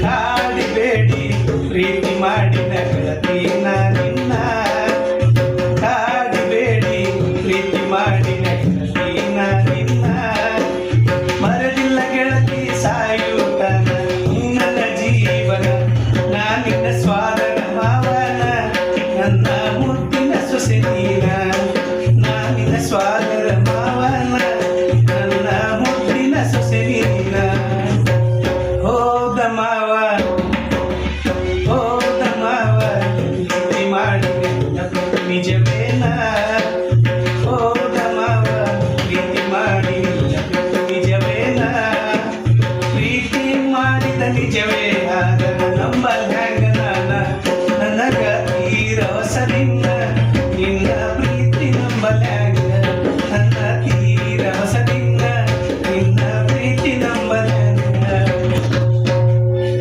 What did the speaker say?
ಕಾಡಿಬೇಡಿ, ಪ್ರೀತಿ ಮಾಡಿ ಗೆಳತಿ ನಿನ್ನ. ಕಾಡಿಬೇಡಿ, ಪ್ರೀತಿ ಮಾಡಿ ಗೆಳತಿ ನಿನ್ನ. ಮರದಿಲ್ಲ ಗೆಳತಿ, ಸಾಯುತ್ತ ನಿನ್ನ ಜೀವನ. ನಾನಿನ್ನ ಸ್ವಾದನ ಮಾವನ, ನನ್ನ ಮುತ್ತಿನ ಸೊಸೆ ನಿಜವೇನ? ಓದಮವ ಪ್ರೀತಿ ಮಾಡಿದ ನಿಜವೇನ? ಪ್ರೀತಿ ಮಾಡಿದ ನಿಜವೇ ಆದನ ನಂಬಲ್ ಹ್ಯಾಂಗ ನಾನ? ನನಗ ಈ ರವಸದಿಂದ ನಿನ್ನ ಪ್ರೀತಿ ನಂಬಲ್ ಹ್ಯಾಂಗ? ನನ್ನ